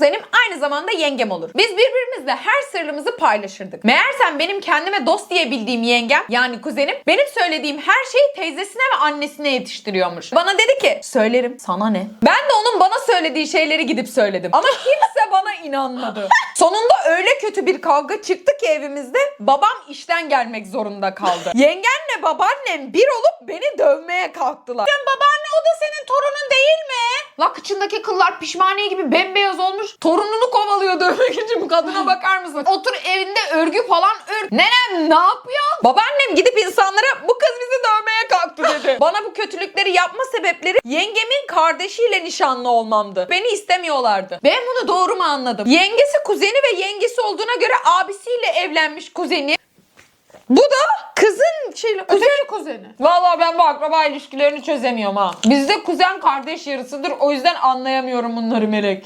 kuzenim aynı zamanda yengem olur. Biz birbirimizle her sırrımızı paylaşırdık. Meğersem benim kendime dost diye bildiğim yengem yani kuzenim benim söylediğim her şeyi teyzesine ve annesine yetiştiriyormuş. Bana dedi ki söylerim sana ne? Ben de onun bana söylediği şeyleri gidip söyledim. Ama kimse bana inanmadı. Sonunda öyle kötü bir kavga çıktı ki evimizde babam işten gelmek zorunda kaldı. Yengemle babaannem bir olup beni dövmeye kalktılar. Babaanne o da senin torunun değil mi? La kıçındaki kıllar pişmaniye gibi bembeyaz olmuş. Torununu kovalıyor dövmek için bu kadına bakar mısın? Otur evinde örgü falan ör. Nenem ne yapıyor? Babaannem gidip insanlara bu kız bizi dövmeye kalktı dedi. Bana bu kötülükleri yapma sebepleri yengemin kardeşiyle nişanlı olmamdı. Beni istemiyorlardı. Ben bunu doğru mu anladım? Yengesi kuzeni ve yengesi olduğuna göre abisiyle evlenmiş kuzeni. Bu da kızın şeyle Öteki kuzeni. Vallahi ben bu akraba ilişkilerini çözemiyorum ha. Bizde kuzen kardeş yarısıdır. O yüzden anlayamıyorum bunları Melek.